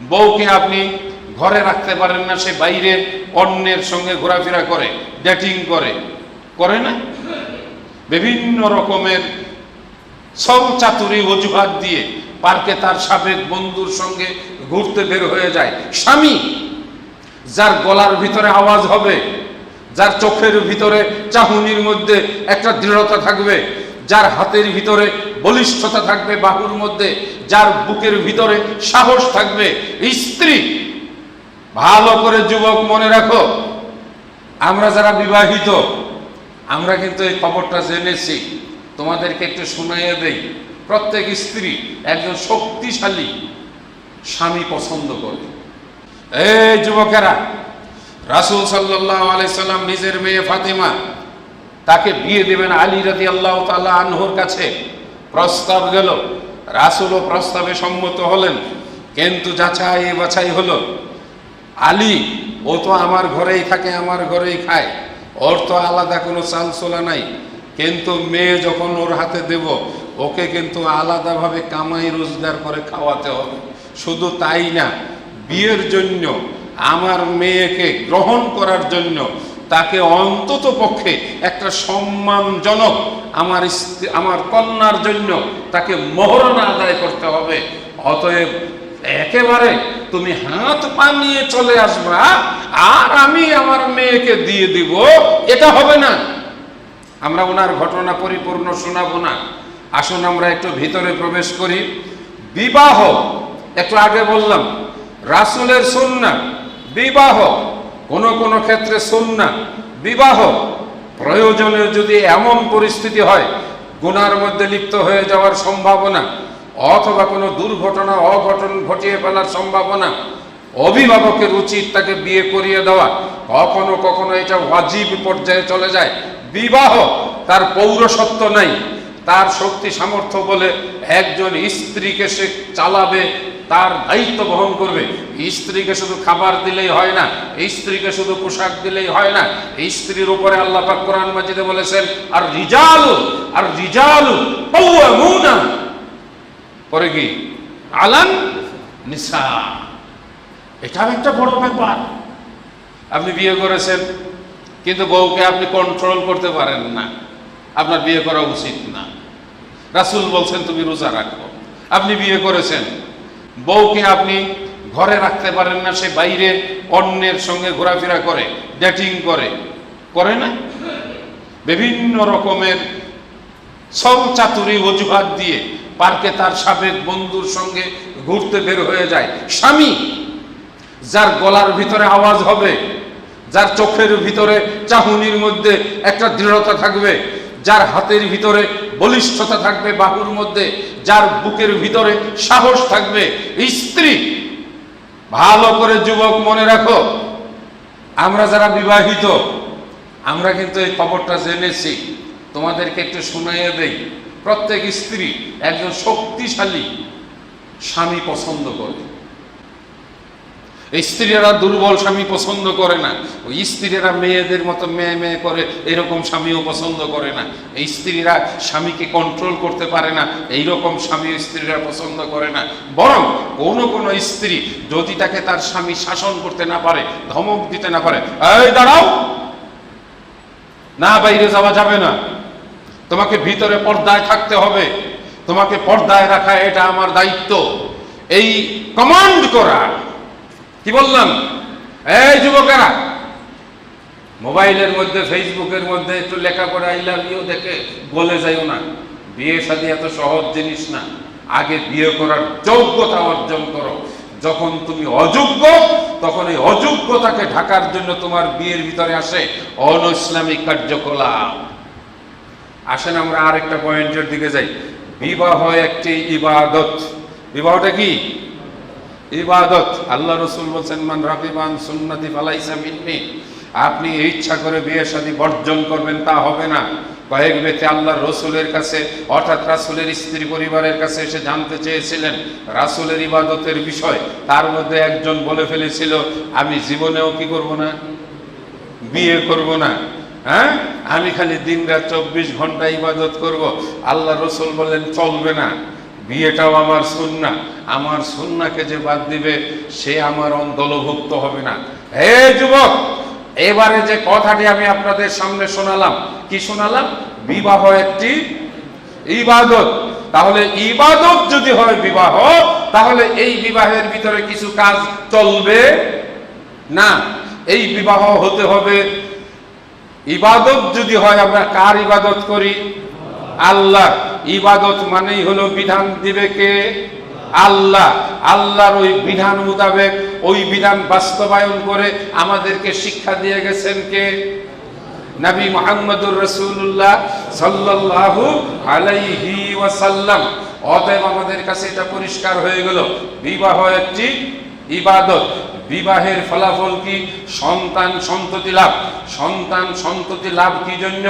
বউকে আপনি ঘরে রাখতে পারেন না, সে বাইরে অন্যের সঙ্গে ঘোরাফেরা করে ডেটিং করে। করে না? বিভিন্ন রকমের সব চাতুরি অজুহাত দিয়ে পার্কে তার সাবেক বন্ধুর সঙ্গে ঘুরতে বের হয়ে যায়। স্বামী, যার গলার ভিতরে আওয়াজ হবে, যার চোখের ভিতরে চাহুনির মধ্যে একটা দৃঢ়তা থাকবে যার হাতের ভিতরে বলিষ্ঠতা থাকবে বাহুর মধ্যে, যার বুকের ভিতরে সাহস থাকবে, স্ত্রী। ভালো করে যুবক মনে রাখো, আমরা যারা বিবাহিত, আমরা কিন্তু এই খবরটা জেনেছি। তোমাদেরকে একটু শুনাইয়ে দেই। প্রত্যেক স্ত্রী একজন শক্তিশালী স্বামী পছন্দ করে। এই যুবকেরা, রাসূল সাল্লাল্লাহু আলাইহি সাল্লাম নিজের মেয়ে ফাতিমা তাকে বিয়ে দেবেন আলী রাদিয়াল্লাহু তাআলা আনহুর কাছে। প্রস্তাব গেল। রাসূলও প্রস্তাবে সম্মত হলেন। কিন্তু যাচাই বাছাই হলো। আলী, ও তো আমার ঘরেই থাকে, আমার ঘরেই খায়। ওর তো আলাদা কোনো চালচোলা নাই। কিন্তু মেয়ে যখন ওর হাতে দেব, ওকে কিন্তু আলাদাভাবে কামাই রোজগার করে খাওয়াতে হবে। শুধু তাই না, বিয়ের জন্য, আমার মেয়েকে গ্রহণ করার জন্য তাকে অন্তত পক্ষে একটা সম্মানজনক আমার স্ত্রী- আমার কন্যার জন্য তাকে মহরণা আদায় করতে হবে। অতএব একেবারে তুমি হাত পা নিয়ে চলে আসবা, আর আমি আমার মেয়েকে দিয়ে দিব, এটা হবে না। আমরা ওনার ঘটনা পরিপূর্ণ শোনাবো না। আসুন আমরা একটু ভিতরে প্রবেশ করি। বিবাহ, একটু আগে বললাম, রাসূলের সুন্নাহ, বিবাহ। কোন কোন ক্ষেত্রে সুন্নাহ বিবাহ প্রয়োজনে যদি এমন পরিস্থিতি হয়, গুনার মধ্যে লিপ্ত হয়ে যাওয়ার সম্ভাবনা অথবা কোনো দুর্ঘটনা, অঘটন ঘটিয়ে ফেলার সম্ভাবনা, অভিভাবকের উচিত তাকে বিয়ে করিয়ে দেওয়া, কখনো কখনো এটা ওয়াজিব পর্যায়ে চলে যায়। বিবাহ তার পৌরসত্ব নাই। তার শক্তি সামর্থ্য বলে একজন স্ত্রীকে সে চালাবে, তার দায়িত্ব বহন করবে। স্ত্রীকে শুধু খাবার দিলেই হয় না, স্ত্রীকে শুধু পোশাক দিলেই হয় না, স্ত্রীর উপরে আল্লাহ পাক কোরআন মাজিদে বলেছেন, আর রিজালু আর রিজালু পরে কি? আলান নিসা। এটাও একটা বড় ব্যাপার। আপনি বিয়ে করেছেন, কিন্তু বউকে আপনি কন্ট্রোল করতে পারেন না। আপনার বিয়ে করা উচিত না। রাসূল বলছেন, তুমি রোজা রাখো। আপনি বিয়ে করেছেন। বউকে আপনি ঘরে রাখতে পারেন না, সে বাইরে অন্যের সঙ্গে ঘোরাফেরা করে ডেটিং করে। করে না? বিভিন্ন রকমের সব চাতুরি অজুহাত দিয়ে পার্কে তার সাবেক বন্ধুর সঙ্গে ঘুরতে বের হয়ে যায়। স্বামী, যার গলার ভিতরে আওয়াজ হবে, যার চোখের ভিতরে চাহুনির মধ্যে একটা দৃঢ়তা থাকবে যার হাতের ভিতরে বলিষ্ঠতা থাকবে বাহুর মধ্যে, যার বুকের ভিতরে সাহস থাকবে স্ত্রী। ভালো করে যুবক মনে রাখো, আমরা যারা বিবাহিত, আমরা কিন্তু এই খবরটা জেনেছি। তোমাদেরকে একটু শুনাইয়ে দেই। প্রত্যেক স্ত্রী একজন শক্তিশালী স্বামী পছন্দ করে। স্ত্রীরা দুর্বল স্বামী পছন্দ করে না। ওই স্ত্রীরা মেয়েদের মতো মেয়ে মেয়ে করে, এরকম স্বামীও পছন্দ করে না। এই স্ত্রীরা স্বামীকে কন্ট্রোল করতে পারে না এই রকম স্বামী স্ত্রীরা পছন্দ করে না। বরং কোনো কোনো স্ত্রী যদি তাকে তার স্বামী শাসন করতে না পারে, ধমক দিতে না পারে, এই, দাঁড়াও! না, বাইরে যাওয়া যাবে না। তোমাকে ভিতরে পর্দায় থাকতে হবে। তোমাকে পর্দায় রাখা এটা আমার দায়িত্ব। এই কমান্ড করা কি বললাম? এই যুবকেরা, মোবাইলের মধ্যে, ফেসবুকের মধ্যে একটু লেখাপড়া আই লাভ ইউ দেখে বলে যাইও না। বিয়ে শাদী এত সহজ জিনিস না। আগে বিয়ে করার যোগ্যতা অর্জন করো। যখন তুমি অযোগ্য, তখন এই অযোগ্যতাকে ঢাকার জন্য তোমার বিয়ের ভিতরে আসে অন ইসলামিক কার্যকলাপ। আসেন আমরা আরেকটা পয়েন্টের দিকে যাই। বিবাহ একটি ইবাদত। বিবাহটা কি? ইবাদত। আল্লাহ রসুল বলছেন, মান রাফিবান সুন্নতি ফালাইসা মিন্নি। আপনি ইচ্ছা করে বিয়ে শাদী বর্জন করবেন, তা হবে না। কয়েক ব্যক্তি আল্লাহ রসুলের কাছে, অর্থাৎ রাসুলের স্ত্রী পরিবারের কাছে এসে জানতে চেয়েছিলেন রাসুলের ইবাদতের বিষয়। তার মধ্যে একজন বলে ফেলেছিল, আমি জীবনেও কি করব না? বিয়ে করব না? হ্যাঁ? আমি খালি দিন রাত চব্বিশ ঘণ্টা ইবাদত করব। আল্লাহ রসুল বললেন, চলবে না। বিয়েটাও আমার সুন্না। আমার সুন্নাকে যে বাদ দিবে, সে আমার দলভুক্ত হবে না। হে যুবক, এবারে যে কথাটি আমি আপনাদের সামনে শোনালাম, কি শোনালাম? বিবাহ একটি ইবাদত। তাহলে ইবাদত যদি হয় বিবাহ, তাহলে এই বিবাহের ভিতরে কিছু কাজ চলবে না? এই বিবাহ হতে হবে। ইবাদত যদি হয়, আমরা কার ইবাদত করি? আল্লাহ, ইবাদত মানেই হলো বিধান দিবে কে? আল্লাহ। আল্লাহর ওই বিধান মোতাবেক, ওই বিধান বাস্তবায়ন করে আমাদেরকে শিক্ষা দিয়ে গেছেন কে? নবী মোহাম্মদুর রসুল্লাহ সাল্লাল্লাহু আলাইহি ওয়াসাল্লাম। অতএব আমাদের কাছে এটা পরিষ্কার হয়ে গেল। বিবাহ একটি ইবাদত। বিবাহের ফলাফল কি? সন্তান সন্ততি লাভ। সন্তান সন্ততি লাভ কি জন্য?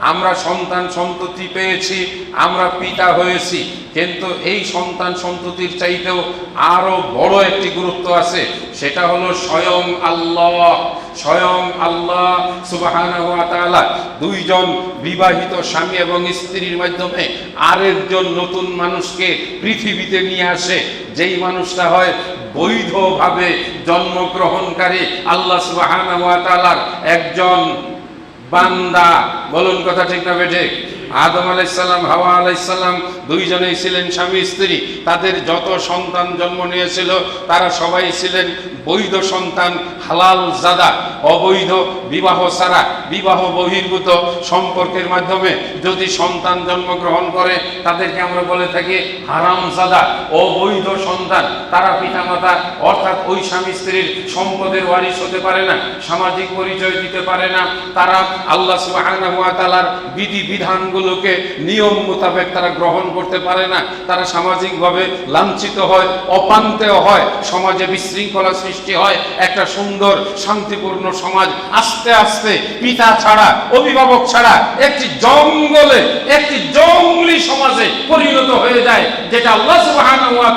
আমরা সন্তান সন্ততি পেয়েছি, আমরা পিতা হয়েছি। কিন্তু এই সন্তান সন্ততির চাইতেও আরও বড় একটি গুরুত্ব আছে, সেটা হলো স্বয়ং আল্লাহ। স্বয়ং আল্লাহ তাআলা দুইজন বিবাহিত স্বামী এবং স্ত্রীর মাধ্যমে আরেকজন নতুন মানুষকে পৃথিবীতে নিয়ে আসে। যেই মানুষটা হয় বৈধভাবে জন্মগ্রহণকারী আল্লাহ তাআলার একজন বান্দা। বলুন কথা ঠিক না বেঠে আদম আলাইসাল্লাম হাওয়া আলাইসাল্লাম দুইজনেই ছিলেন স্বামী, স্ত্রী। তাদের যত সন্তান জন্ম নিয়েছিল, তারা সবাই ছিলেন বৈধ সন্তান, হালাল জাদা, অবৈধ বিবাহ ছাড়া বিবাহ বহির্ভূত সম্পর্কের মাধ্যমে। যদি সন্তান জন্মগ্রহণ করে, তাদেরকে আমরা বলে থাকি হারাম জাদা, অবৈধ সন্তান। তারা পিতামাতা, অর্থাৎ ওই স্বামী, স্ত্রীর সম্পদের ওয়ারিশ হতে পারে না, সামাজিক পরিচয় দিতে পারে না। তারা আল্লাহ সুবহানাহু বিধি তাআলার বিধানগুলোকে নিয়ম মোতাবেক তারা গ্রহণ করতে পারে না। তারা সামাজিকভাবে লাঞ্ছিত হয় অপান্তেও হয়, সমাজে বিশৃঙ্খলা সৃষ্টি হয়। একটা সুন্দর, শান্তিপূর্ণ সমাজ আস্তে আস্তে পিতা ছাড়া, অভিভাবক ছাড়া একটি জঙ্গলে, একটি জঙ্গলি সমাজে পরিণত হয়ে যায়, যেটা আল্লাহ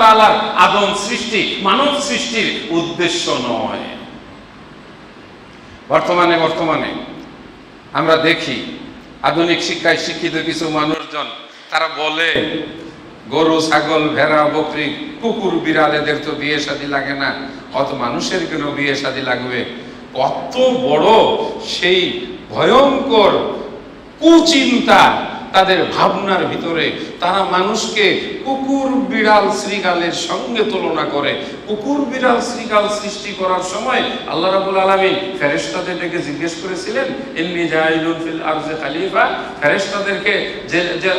তাআলার আদম সৃষ্টি, মানব সৃষ্টির উদ্দেশ্য নয়। বর্তমানে বর্তমানে আমরা দেখি আধুনিক শিক্ষায় শিক্ষিত কিছু মানুষজন, তারা বলে, গরু, ছাগল, ভেড়া, বকরি, কুকুর, বিড়াল এদের তো বিয়ে শাদী লাগে না। অত মানুষের কেন বিয়ে শাদী লাগবে? কত বড় সেই ভয়ঙ্কর কুচিন্তা তাদের ভাবনার ভিতরে। তারা মানুষকে কুকুর বিড়াল শ্রীগালের সঙ্গে তুলনা করে, কুকুর বিড়াল শ্রীগাল সৃষ্টি করার সময় আল্লাহ রাবুল আলমিন ফেরেস্তাদের ডেকে জিজ্ঞেস করেছিলেন এমনি জাইলুন ফিল আরজে খালিফা? ফেরেস্তাদেরকে যে যে,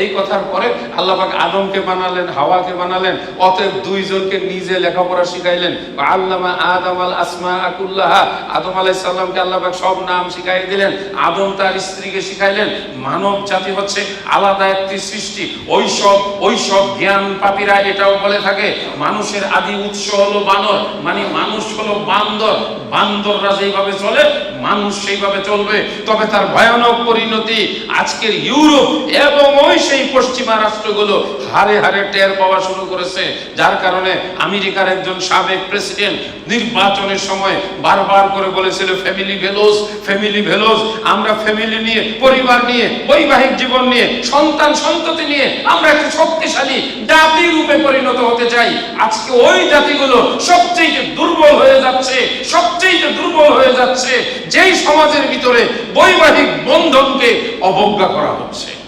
এই কথার পরে আল্লাহ পাক আদমকে বানালেন, হাওয়াকে বানালেন, অতএব দুইজনকে নিজে লেখাপড়া শিখাইলেন। বা আল্লামা আদম আল আসমা আকুল্লাহা আদম আলাইহিস সালামকে আল্লাহবাক সব নাম শিখাই দিলেন, আদম তার স্ত্রীকে শিখাইলেন। মানব জাতি হচ্ছে আলাদা একটি সৃষ্টি। ওই সব ওই সব জ্ঞান পাপীরা এটাও বলে থাকে, মানুষের আদি উৎস হলো বানর মানে মানুষ হলো বান্দর। বান্দররা যেইভাবে চলে, মানুষ সেইভাবে চলবে। তবে তার ভয়ানক পরিণতি আজকের ইউরোপ এবং ওই সেই পশ্চিমা রাষ্ট্রগুলো হারে হারে টের পাওয়া শুরু করেছে। যার কারণে আমেরিকার একজন সাবেক প্রেসিডেন্ট নির্বাচনের সময় বারবার করে বলেছিল ফ্যামিলি ভেলোস ফ্যামিলি ভেলোস আমরা ফ্যামিলি নিয়ে, পরিবার নিয়ে, বৈবাহিক জীবন নিয়ে সন্তান সন্ততি নিয়ে, আমরা একটা শক্তিশালী জাতি রূপে পরিণত হতে চাই। আজকে ওই জাতিগুলো সবচেয়ে দুর্বল হয়ে যাচ্ছে, সবচেয়ে দুর্বল হয়ে যাচ্ছে, যেই সমাজের ভিতরে বৈবাহিক বন্ধনকে অবজ্ঞা করা হচ্ছে।